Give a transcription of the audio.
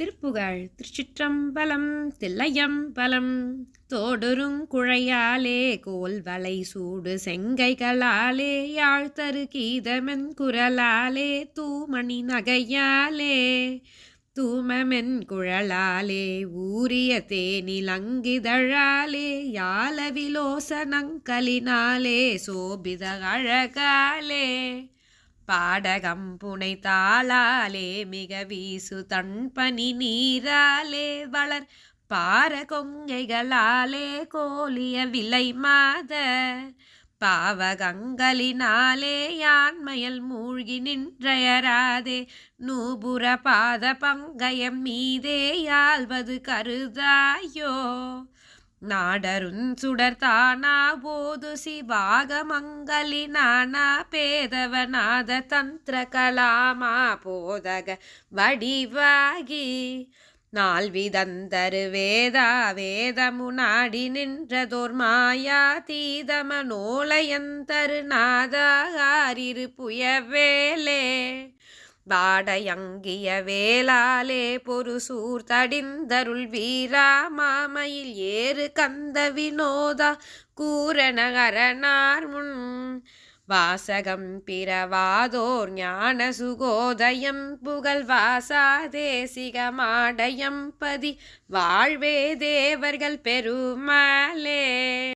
திருப்புகழ் திருச்சிற்றம்பலம் தில்லையம்பலம் தோடுறுங் குழையாலே கோல் வலை சூடு செங்கைகளாலே யாழ்த்தரு கீதமென் குரலாலே தூமணி நகையாலே தூமமென் குழலாலே ஊரிய தேனிலங்கிதழாலே யாலவிலோசனங்களினாலே சோபித அழகாலே. பாடகம் புனை தாளாலே மிக வீசு தன்பனி நீராலே வளர். பார கொங்கைகளாலே கோலிய விலை மாத பாவகங்களினாலே யான்மயல் மூழ்கி நின்றயராதே. நூபுர பாத பங்கயம் மீதே யாழ்வது கருதாயோ. நாடருஞ் சுடர்தானா? போது சிவாகமங்களி நானா பேதவநாத தந்திர கலாமா போதக வடிவாகி நால்விதந்தரு வேதா வேதமு நாடி நின்றதோர் மாயா தீதம தீதமனோலயந்தரு நாதாரிரு புயவேலே. வாடையங்கிய வேளாலே பொருசூர் தடிந்தருள் வீரா மாமையில் ஏறு கந்த வினோதா கூரணகரனார் முன். வாசகம் பிறவாதோர் ஞான சுகோதயம் புகழ் வாசா தேசிகமாடயம் பதி. வாழ்வே தேவர்கள் பெருமாளே.